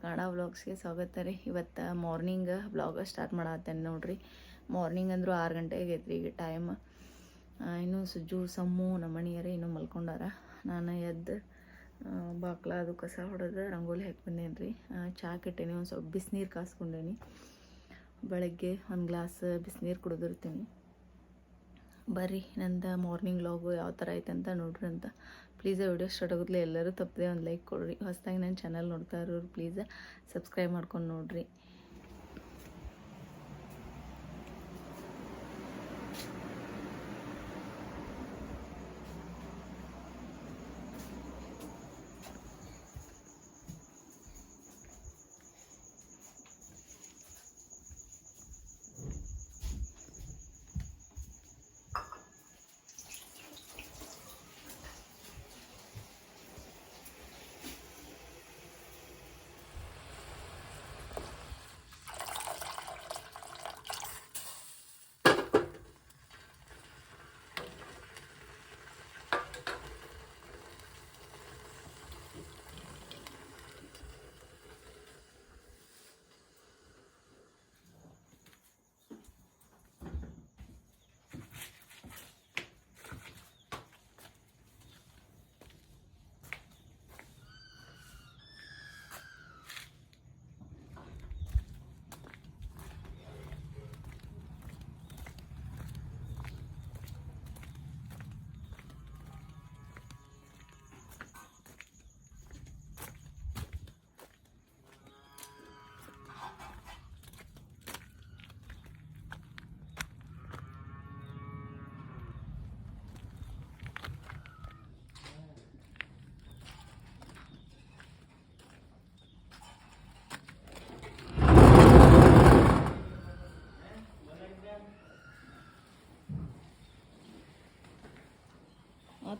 ಕನ್ನಡ ವ್ಲಾಗ್ಸ್ಗೆ ಸ್ವಾಗತ ರೀ. ಇವತ್ತು ಮಾರ್ನಿಂಗ್ ವ್ಲಾಗ ಸ್ಟಾರ್ಟ್ ಮಾಡತ್ತೇನೆ ನೋಡ್ರಿ. ಮಾರ್ನಿಂಗ್ ಅಂದರೂ ಆರು ಗಂಟೆಗೆ ಐತ್ರಿ ಈಗ ಟೈಮ್ ಇನ್ನೂ ಸುಜ್ಜು, ಸಮ್ಮು ನಮ್ಮ ಮನೆಯರೇ ಇನ್ನೂ ಮಲ್ಕೊಂಡಾರ. ನಾನು ಎದ್ದು ಬಾಕ್ಲ ಅದು ಕಸ ಹೊಡೆದು ರಂಗೋಲಿ ಹಾಕಿ ಬಂದೇನಿ ರೀ. ಚಾ ಕೆಟ್ಟೇನಿ, ಒಂದು ಸ್ವಲ್ಪ ಬಿಸಿನೀರು ಕಾಸ್ಕೊಂಡೇನಿ. ಬೆಳಗ್ಗೆ ಒಂದು ಗ್ಲಾಸ್ ಬಿಸಿನೀರು ಕುಡಿದಿರ್ತೀನಿ. ಬರ್ರಿ, ನಂದು ಮಾರ್ನಿಂಗ್ ಲಾಗು ಯಾವ ಥರ ಐತೆ ಅಂತ ನೋಡ್ರಿ ಅಂತ. ಪ್ಲೀಸ್ ವಿಡಿಯೋ ಸ್ಟಾರ್ಟ್ ಆಗೋದ್ಲೆ ಎಲ್ಲರೂ ತಪ್ಪದೆ ಒಂದು ಲೈಕ್ ಕೊಡ್ರಿ. ಹೊಸದಾಗಿ ನನ್ನ ಚಾನಲ್ ನೋಡ್ತಾ ಇರೋರು ಪ್ಲೀಸ್ ಸಬ್ಸ್ಕ್ರೈಬ್ ಮಾಡ್ಕೊಂಡು ನೋಡ್ರಿ.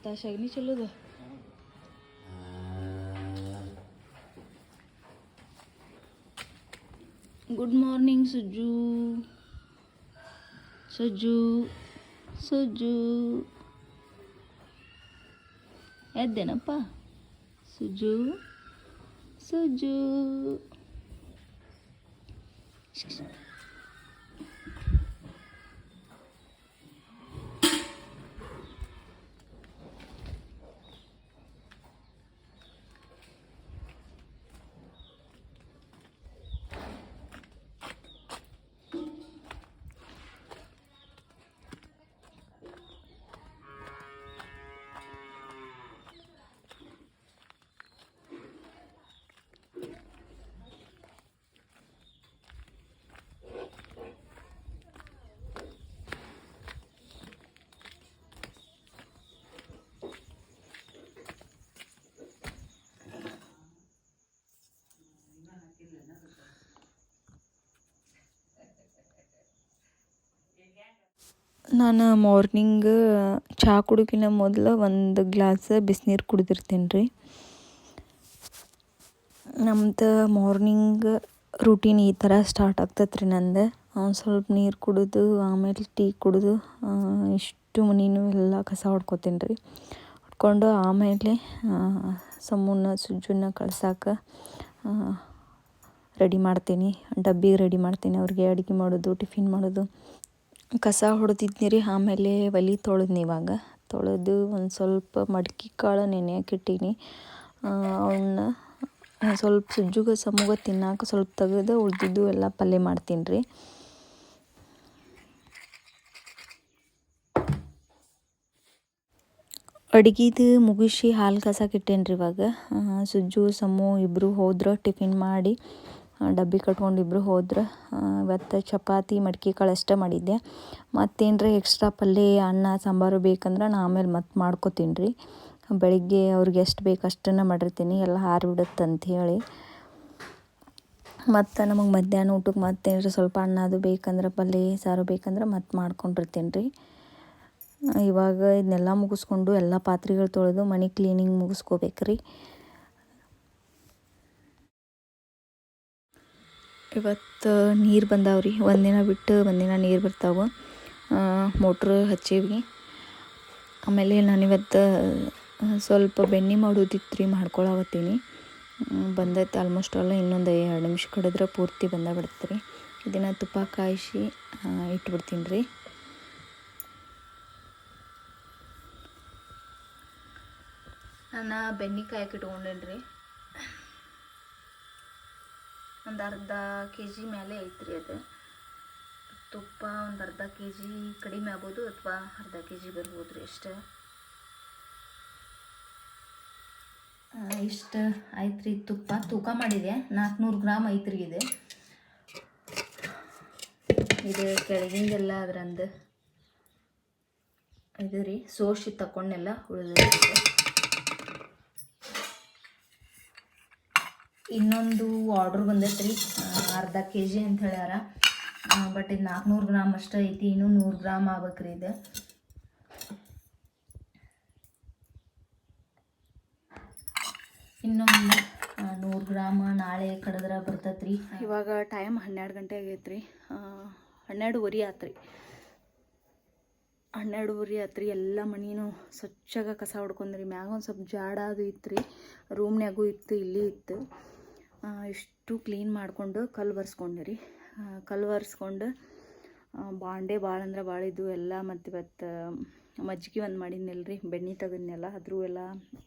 ಆತ ಶಗನಿ ಚಲೋದ ಗುಡ್ ಮಾರ್ನಿಂಗ್ ಸುಜ್ಜು ಸುಜ್ಜು ಸುಜ್ಜು ಎದ್ದೇನಪ್ಪ ಸುಜ್ಜು ಸುಜ್ಜು ನಾನು ಮಾರ್ನಿಂಗ್, ಚಹಾ ಕುಡಿಕಿನ ಮೊದಲು ಒಂದು ಗ್ಲಾಸ್ ಬಿಸಿನೀರು ಕುಡಿದಿರ್ತೀನಿ ರೀ. ನಮ್ದು ಮಾರ್ನಿಂಗ್ ರೂಟೀನ್ ಈ ಥರ ಸ್ಟಾರ್ಟ್ ಆಗ್ತೈತೆ ರೀ ನಂದು. ಒಂದು ಸ್ವಲ್ಪ ನೀರು ಕುಡಿದು, ಆಮೇಲೆ ಟೀ ಕುಡಿದು ಇಷ್ಟು ಮನೆನೂ ಎಲ್ಲ ಕಸ ಹೊಡ್ಕೊತೀನಿ ರೀ. ಹೊಡ್ಕೊಂಡು ಆಮೇಲೆ ಸಮೂನ ಸುಜ್ಜುನ ಕಳ್ಸಾಕ ರೆಡಿ ಮಾಡ್ತೀನಿ. ಡಬ್ಬಿಗೆ ರೆಡಿ ಮಾಡ್ತೀನಿ. ಅವ್ರಿಗೆ ಅಡುಗೆ ಮಾಡೋದು, ಟಿಫಿನ್ ಮಾಡೋದು. ಕಸ ಹೊಡೆದಿದ್ನಿ ರೀ ಆಮೇಲೆ ಒಲೆ ತೊಳೆದ್ನಿ ಇವಾಗ. ತೊಳೆದು ಒಂದು ಸ್ವಲ್ಪ ಮಡ್ಕೆ ಕಾಳು ನೆನೆಯಕ್ಕೆ ಇಟ್ಟೀನಿ ಅವನ್ನ ಸ್ವಲ್ಪ ಸುಜ್ಜುಗ ಸಮೂಗ ತಿನ್ನಾಕ ಸ್ವಲ್ಪ ತೆಗೆದು ಉಳ್ದಿದ್ದು ಎಲ್ಲ ಪಲ್ಯ ಮಾಡ್ತೀನಿ ರೀ ಅಡುಗೆದು ಮುಗಿಸಿ ಹಾಲು ಕಸಕ್ಕೆ ರೀ ಇವಾಗ. ಸುಜ್ಜು, ಸಮು ಇಬ್ಬರು ಹೋದ್ರೆ ಟಿಫಿನ್ ಮಾಡಿ ಡಬ್ಬಿ ಕಟ್ಕೊಂಡು ಇಬ್ಬರು ಹೋದ್ರೆ ಇವತ್ತು ಚಪಾತಿ, ಮಡ್ಕೆ ಕಾಳು ಅಷ್ಟೇ ಮಾಡಿದ್ದೆ. ಮತ್ತೇನರ ಎಕ್ಸ್ಟ್ರಾ ಪಲ್ಯ ಅನ್ನ, ಸಾಂಬಾರು ಬೇಕಂದ್ರೆ ನಾ ಆಮೇಲೆ ಮತ್ತೆ ಮಾಡ್ಕೋತೀನಿ ರೀ. ಬೆಳಿಗ್ಗೆ ಅವ್ರಿಗೆ ಎಷ್ಟು ಬೇಕು ಅಷ್ಟನ್ನು ಮಾಡಿರ್ತೀನಿ, ಎಲ್ಲ ಹಾರಿಬಿಡುತ್ತೆ ಹೇಳಿ. ಮತ್ತು ನಮಗೆ ಮಧ್ಯಾಹ್ನ ಊಟಕ್ಕೆ ಮತ್ತೇನಾರ ಸ್ವಲ್ಪ ಅನ್ನ ಅದು ಬೇಕಂದ್ರೆ ಪಲ್ಯ ಸಾರು ಬೇಕಂದ್ರೆ ಮತ್ತೆ ಮಾಡ್ಕೊಂಡಿರ್ತೀನಿ ರೀ. ಇವಾಗ ಇದನ್ನೆಲ್ಲ ಮುಗಿಸ್ಕೊಂಡು ಎಲ್ಲ ಪಾತ್ರೆಗಳು ತೊಳೆದು ಮನೆ ಕ್ಲೀನಿಂಗ್ ಮುಗಿಸ್ಕೋಬೇಕು ಇವತ್ತು ನೀರು ಬಂದಾವ್ರಿ ಒಂದಿನ ಬಿಟ್ಟು ಒಂದಿನ ನೀರು ಬರ್ತಾವೆ. ಮೋಟ್ರ್ ಹಚ್ಚೀವಿ. ಆಮೇಲೆ ನಾನು ಇವತ್ತು ಸ್ವಲ್ಪ ಬೆಣ್ಣೆ ಮಾಡೋದಿತ್ತು ರೀ ಮಾಡ್ಕೊಳಕತ್ತೀನಿ. ಹ್ಮ್, ಬಂದೈತೆ ಆಲ್ಮೋಸ್ಟ್ ಅಲ್ಲ ಇನ್ನೊಂದು ಎರಡು ನಿಮಿಷ ಕಡಿದ್ರೆ ಪೂರ್ತಿ ಬಂದ ಬಿಡ್ತು ರೀ ಇದನ್ನು ತುಪ್ಪ ಕಾಯಿಸಿ ಇಟ್ಬಿಡ್ತೀನಿ ರೀ. ನಾನು ಬೆಣ್ಣೆ ಕಾಯಕ್ಕೆ ಇಟ್ಕೊಂಡೇನಿ ರೀ ಒಂದು ಅರ್ಧ ಕೆ ಜಿ ಮೇಲೆ ಐತ್ರಿ ಅದು. ತುಪ್ಪ ಒಂದು ಅರ್ಧ ಕೆ ಜಿ ಕಡಿಮೆ ಆಗ್ಬೋದು ಅಥವಾ ಅರ್ಧ ಕೆ ಜಿ ಬರ್ಬೋದು ರೀ ಅಷ್ಟೇ ಇಷ್ಟು ಆಯ್ತು ರೀ ತುಪ್ಪ. ತೂಕ ಮಾಡಿದೆ. ನಾಲ್ಕುನೂರು ಗ್ರಾಮ್ ಐತ್ರಿ ಇದು. ಇದು ಕೆಳಗಿಂದೆಲ್ಲ ಅದ್ರಂದು ಇದು ರೀ ಸೋಸಿ ತಕೊಂಡೆಲ್ಲ ಉಳಿದ ಇನ್ನೊಂದು ಆರ್ಡ್ರ್ ಬಂದೈತೆ ರೀ ಅರ್ಧ ಕೆ ಜಿ ಅಂತ ಹೇಳ್ಯಾರ. ಬಟ್ ಇದು ನಾಲ್ಕುನೂರು ಗ್ರಾಮ್ ಅಷ್ಟೇ ಐತಿ, ಇನ್ನೂ ನೂರು ಗ್ರಾಮ್ ಆಗ್ಬೇಕ್ರಿ ಇದು. ಇನ್ನೊಂದು ನೂರು ಗ್ರಾಮ ನಾಳೆ ಕಡಿದ್ರೆ ರೀ ಇವಾಗ ಟೈಮ್ ಹನ್ನೆರಡು ಗಂಟೆ ರೀ ಹನ್ನೆರಡುವರೆ ಆತ್ರಿ. ಹನ್ನೆರಡುವರೆ ಆತ್ರಿ, ಎಲ್ಲ ಮನಿನೂ ಸ್ವಚ್ಛಾಗ ಕಸ ಹೊಡ್ಕೊಂಡ್ರಿ. ಮ್ಯಾಗ ಒಂದು ಸ್ವಲ್ಪ ಜಾಡ ಅದು ಇತ್ತು ರೀ ರೂಮ್ನ್ಯಾಗೂ ಇತ್ತು, ಇಲ್ಲಿ ಇತ್ತು. ಇಷ್ಟು ಕ್ಲೀನ್ ಮಾಡಿಕೊಂಡು ಕಲ್ಲು ಬರ್ಸ್ಕೊಂಡು ರೀ. ಕಲ್ಲು ಬರ್ಸ್ಕೊಂಡು ಬಾಂಡೆ ಭಾಳ ಅಂದ್ರೆ ಭಾಳ ಇದ್ದು ಎಲ್ಲ ಮತ್ತು ಇವತ್ತು ಮಜ್ಜಿಗೆ ಒಂದು ಮಾಡಿದ್ನಲ್ಲ ರೀ, ಬೆಣ್ಣೆ ತೆಗೆದ್ನೆಲ್ಲ, ಅದ್ರೂ ಎಲ್ಲ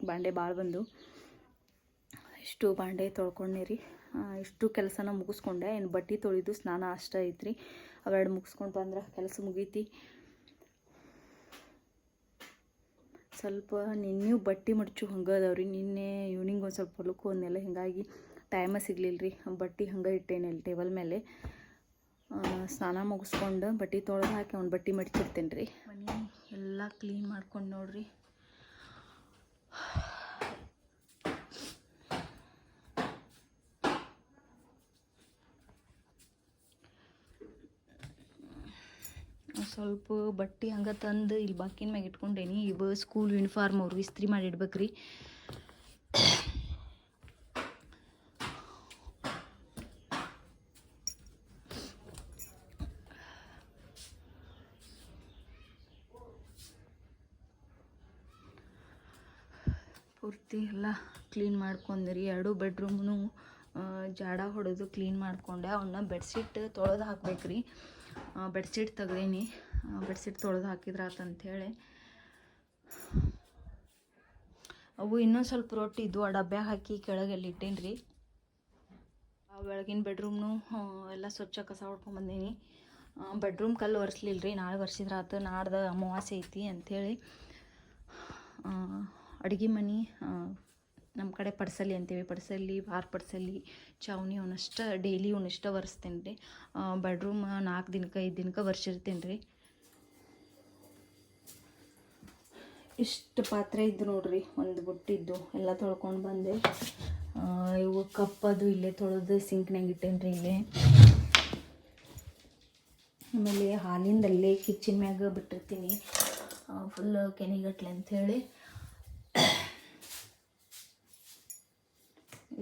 ಬಾಂಡೆ ಭಾಳ ಬಂದು. ಇಷ್ಟು ಬಾಂಡೆ ತೊಳ್ಕೊಂಡೆ ರೀ. ಇಷ್ಟು ಕೆಲಸನ ಮುಗಿಸ್ಕೊಂಡೆ, ಏನು ಬಟ್ಟೆ ತೊಳೆದು ಸ್ನಾನ ಅಷ್ಟೇ ಐತ್ರಿ. ಅವೆರಡು ಮುಗಿಸ್ಕೊಂಡು ಬಂದ್ರೆ ಕೆಲಸ ಮುಗೀತಿ. ಸ್ವಲ್ಪ ನಿನ್ನೆಯೂ ಬಟ್ಟೆ ಮಡ್ಚು ಹಂಗೆ ನಿನ್ನೆ ಈವ್ನಿಂಗ್ ಒಂದು ಸ್ವಲ್ಪ ಹೊಲಕ್ಕೆ ಹೋದ್ನೆಲ್ಲ, ಹಿಂಗಾಗಿ ಟೈಮ ಸಿಗ್ಲಿಲ್ಲ ರೀ ಬಟ್ಟೆ ಹಂಗೆ ಇಟ್ಟೇನೆ ಇಲ್ಲಿ ಟೇಬಲ್ ಮೇಲೆ ಸ್ನಾನ ಮುಗಿಸ್ಕೊಂಡು ಬಟ್ಟೆ ತೊಳೆದು ಹಾಕಿ ಅವ್ನು ಬಟ್ಟೆ ಮಡಿಚಿರ್ತೇನೆ ರೀ ಮನೆ ಎಲ್ಲ ಕ್ಲೀನ್ ಮಾಡ್ಕೊಂಡು ನೋಡ್ರಿ. ಸ್ವಲ್ಪ ಬಟ್ಟೆ ಹಂಗೆ ತಂದು ಇಲ್ಲಿ ಬಾಕಿನ ಮ್ಯಾಗ ಇಟ್ಕೊಂಡೇನಿ. ಇವ ಸ್ಕೂಲ್ ಯೂನಿಫಾರ್ಮ್ ಅವ್ರು ಇಸ್ತ್ರಿ ಮಾಡಿ ಇಡ್ಬೇಕ್ರಿ. ಪೂರ್ತಿ ಎಲ್ಲ ಕ್ಲೀನ್ ಮಾಡ್ಕೊಂಡಿರಿ. ಎರಡು ಬೆಡ್ರೂಮ್ನು ಜಾಡ ಹೊಡೆದು ಕ್ಲೀನ್ ಮಾಡ್ಕೊಂಡೆ. ಅವನ್ನ ಬೆಡ್ಶೀಟ್ ತೊಳೆದು ಹಾಕ್ಬೇಕ್ರಿ. ಬೆಡ್ಶೀಟ್ ತೆಗ್ದೀನಿ. ಬೆಡ್ಶೀಟ್ ತೊಳೆದು ಹಾಕಿದ್ರೆ ಆತಂಥೇಳಿ ಅವು ಇನ್ನೊಂದು ಸ್ವಲ್ಪ ರೊಟ್ಟಿ ಇದ್ವು. ಆ ಡಬ್ಬ್ಯಾಗ ಹಾಕಿ ಕೆಳಗೆಲ್ಲ ಇಟ್ಟೇನಿ ರೀ ಆ ಬೆಳಗಿನ ಬೆಡ್ರೂಮ್ನು ಎಲ್ಲ ಸ್ವಚ್ಛ ಕಸ ಹೊಡ್ಕೊಂಬಂದೀನಿ ಬೆಡ್ರೂಮ್ ಕಲ್ಲು ಒರೆಸ್ಲಿಲ್ಲ ರೀ ನಾಳೆ ಒರೆಸಿದ್ರೆ ಆತು ನಾಡ್ದು ಅಮಾವಾಸ್ಯೆ ಐತಿ ಅಂಥೇಳಿ ಅಡುಗೆ ಮನೆ ನಮ್ಮ ಕಡೆ ಪಡ್ಸಲಿ ಅಂತೀವಿ. ಪಡ್ಸಲಿ ಬಾರ್ ಪಡ್ಸಲಿ ಚಾವಣಿ ಅವನಷ್ಟ ಡೈಲಿ ಅವನಷ್ಟ ಒರೆಸ್ತೇನೆ ರೀ. ಬೆಡ್ರೂಮ್ ನಾಲ್ಕು ದಿನಕ್ಕೆ, ಐದು ದಿನಕ್ಕೆ ಒರೆಸಿರ್ತೇನೆ ರೀ. ಇಷ್ಟು ಪಾತ್ರೆ ಇದ್ದು ನೋಡ್ರಿ, ಒಂದು ಬುಟ್ಟಿದ್ದು. ಎಲ್ಲ ತೊಳ್ಕೊಂಡು ಬಂದೆ. ಇವು ಕಪ್ಪದು ಇಲ್ಲೇ ತೊಳೆದು ಸಿಂಕ್ನಾಗ ಇಟ್ಟೇನ್ರಿ ಇಲ್ಲೇ. ಆಮೇಲೆ ಹಾಲಿಂದಲ್ಲೇ ಕಿಚನ್ ಮ್ಯಾಗ ಬಿಟ್ಟಿರ್ತೀನಿ. ಫುಲ್ ಕೆನಿಗಟ್ಲೆ ಅಂಥೇಳಿ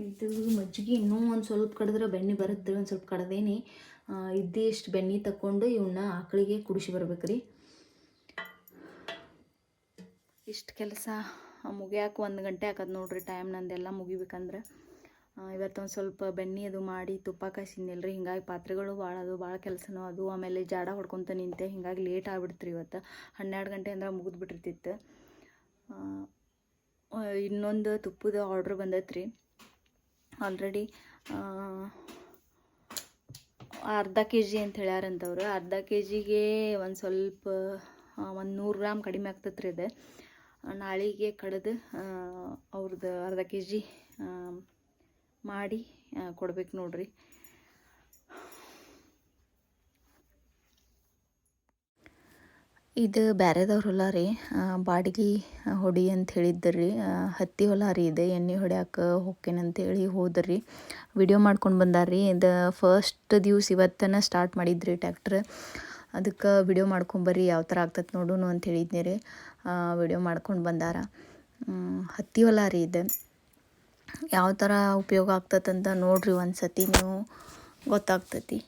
ಇದು ಮಜ್ಜಿಗೆ ಇನ್ನೂ ಒಂದು ಸ್ವಲ್ಪ ಕಡಿದ್ರೆ ಬೆಣ್ಣೆ ಬರುತ್ತೆ, ಒಂದು ಸ್ವಲ್ಪ ಕಡ್ದೇನಿ ಇದ್ದೇ ಇಷ್ಟು ಬೆಣ್ಣೆ ತಗೊಂಡು ಇವನ್ನ ಆಕಳಿಗೆ ಕುಡಿಸಿ ಬರ್ಬೇಕು ರೀ ಇಷ್ಟು ಕೆಲಸ ಮುಗಿಯಾಕೆ ಒಂದು ಗಂಟೆ ಆಕತ್ ನೋಡ್ರಿ ಟೈಮ್ ನಂದೆಲ್ಲ ಮುಗಿಬೇಕಂದ್ರೆ. ಇವತ್ತೊಂದು ಸ್ವಲ್ಪ ಬೆಣ್ಣೆ ಅದು ಮಾಡಿ ತುಪ್ಪ ಕಾಯಿಸಿದ್ನಿಲ್ರಿ, ಹಿಂಗಾಗಿ ಪಾತ್ರೆಗಳು ಭಾಳ ಅದು ಭಾಳ ಕೆಲಸನೂ ಅದು, ಆಮೇಲೆ ಜಾಡ ಹೊಡ್ಕೊತ ನಿಂತೆ, ಹಿಂಗಾಗಿ ಲೇಟ್ ಆಗ್ಬಿಡ್ತು ರೀ ಇವತ್ತು. ಹನ್ನೆರಡು ಗಂಟೆ ಅಂದ್ರೆ ಮುಗಿದ್ಬಿಟ್ಟಿರ್ತಿತ್ತು ಇನ್ನೊಂದು ತುಪ್ಪದ ಆರ್ಡ್ರ್ ಬಂದೈತೆ ರೀ ಆಲ್ರೆಡಿ ಅರ್ಧ ಕೆ ಜಿ ಅಂತ ಹೇಳ್ಯಾರಂತವ್ರು. ಅರ್ಧ ಕೆ ಜಿಗೆ ಒಂದು ಸ್ವಲ್ಪ ಒಂದು ನೂರು ಗ್ರಾಮ್ ಕಡಿಮೆ ಆಗ್ತತ್ರಿ ಇದೆ ನಾಳೆಗೆ ಕಡ್ದು ಅವ್ರದ್ದು ಅರ್ಧ ಕೆ ಜಿ ಮಾಡಿ ಕೊಡ್ಬೇಕು ನೋಡ್ರಿ. ಇದು ಬ್ಯಾರೆದವ್ರ ಹೊಲ ರೀ ಬಾಡಿಗೆ ಹೊಡಿ ಅಂತ ಹೇಳಿದ್ದರಿ ಹತ್ತಿ ಹೊಲ ರೀ ಇದು. ಎಣ್ಣೆ ಹೊಡ್ಯಾಕ ಹೊಕ್ಕೇನಂತೇಳಿ ಹೋದ್ರಿ. ವಿಡಿಯೋ ಮಾಡ್ಕೊಂಡು ಬಂದಾರ್ರಿ. ಇದು ಫಸ್ಟ್ ದಿವ್ಸ ಇವತ್ತನ ಸ್ಟಾರ್ಟ್ ಮಾಡಿದ್ರಿ ಟ್ಯಾಕ್ಟ್ರ್ ಅದಕ್ಕೆ ವಿಡಿಯೋ ಮಾಡ್ಕೊಂಬರ್ರಿ ಯಾವ ಥರ ಆಗ್ತದೆ ನೋಡೋಣ ಅಂತ ಹೇಳಿದ್ನಿ ರೀ. ವಿಡಿಯೋ ಮಾಡ್ಕೊಂಡು ಬಂದಾರ. ಹತ್ತಿ ಹೊಲ ರೀ ಇದು. ಯಾವ ಥರ ಉಪಯೋಗ ಆಗ್ತದಂತ ನೋಡ್ರಿ ಒಂದು ಸತಿ ನೀವು. ಗೊತ್ತಾಗ್ತೈತಿ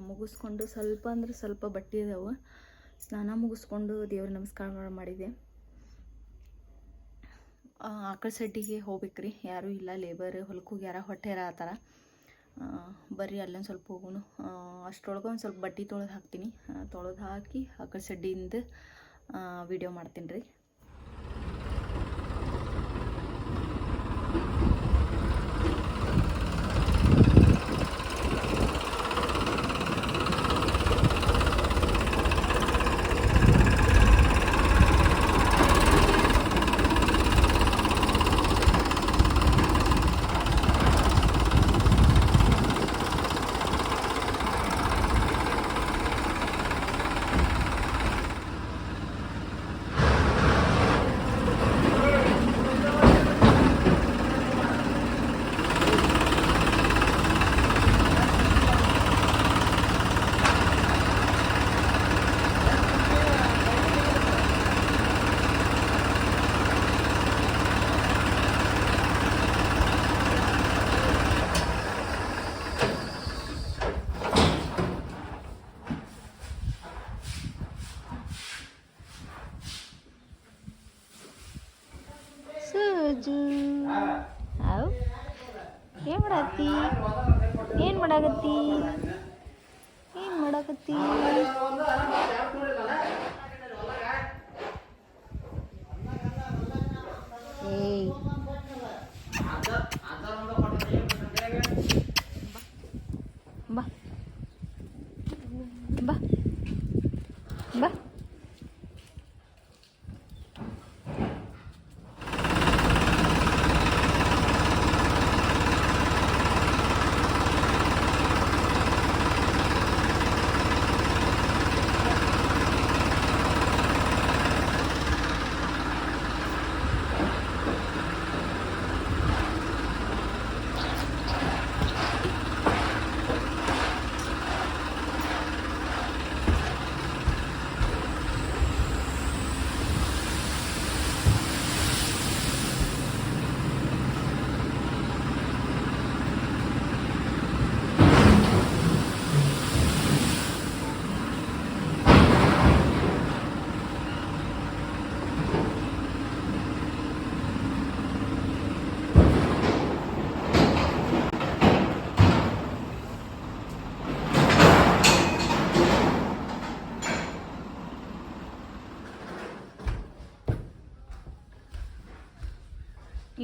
ಮುಗಿಸ್ಕೊಂಡು ಸ್ವಲ್ಪ ಅಂದ್ರೆ ಸ್ವಲ್ಪ ಬಟ್ಟೆ ಇದಾವೆ. ಸ್ನಾನ ಮುಗಿಸ್ಕೊಂಡು ದೇವ್ರ ನಮಸ್ಕಾರ ಮಾಡ್- ಮಾಡಿದೆ ಆಕಳ ಸೆಡ್ಡಿಗೆ ಹೋಗ್ಬೇಕ್ರಿ. ಯಾರೂ ಇಲ್ಲ ಲೇಬರ್ ಹೊಲಕ್ಕೆ ಹೋಗ್ಯಾರ ಹೊಟ್ಟೆ ಆತಾರ ಬರ್ರಿ, ಅಲ್ಲೊಂದು ಸ್ವಲ್ಪ ಹೋಗೋಣ. ಅಷ್ಟರೊಳಗೆ ಒಂದು ಸ್ವಲ್ಪ ಬಟ್ಟೆ ತೊಳೆದು ಹಾಕ್ತೀನಿ. ತೊಳೆದು ಹಾಕಿ ಆಕಳ ಸೆಡ್ಡಿಯಿಂದ ವಿಡಿಯೋ ಮಾಡ್ತೀನಿ ರೀ ಏನು ಮಾಡತ್ತಿ ಏನು ಮಾಡಾಕತ್ತಿ ಏನು ಮಾಡಾಕತ್ತಿ ಏಯ್ ಬಾ ಬಾ ಬಾ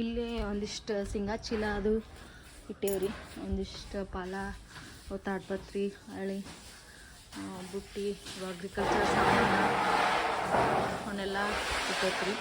ಇಲ್ಲೇ ಒಂದಿಷ್ಟು ಶೇಂಗಾ ಚೀಲ ಅದು ಇಟ್ಟೇವ್ರಿ. ಒಂದಿಷ್ಟು ಪಾಲ ತಾಡ್ಪತ್ರಿ ಹಳಿ ಬುಟ್ಟಿ ಅಗ್ರಿಕಲ್ಚರ್ ಸಾಮಾನು, ಅವನ್ನೆಲ್ಲ ಇಟ್ಟೈತ್ರಿ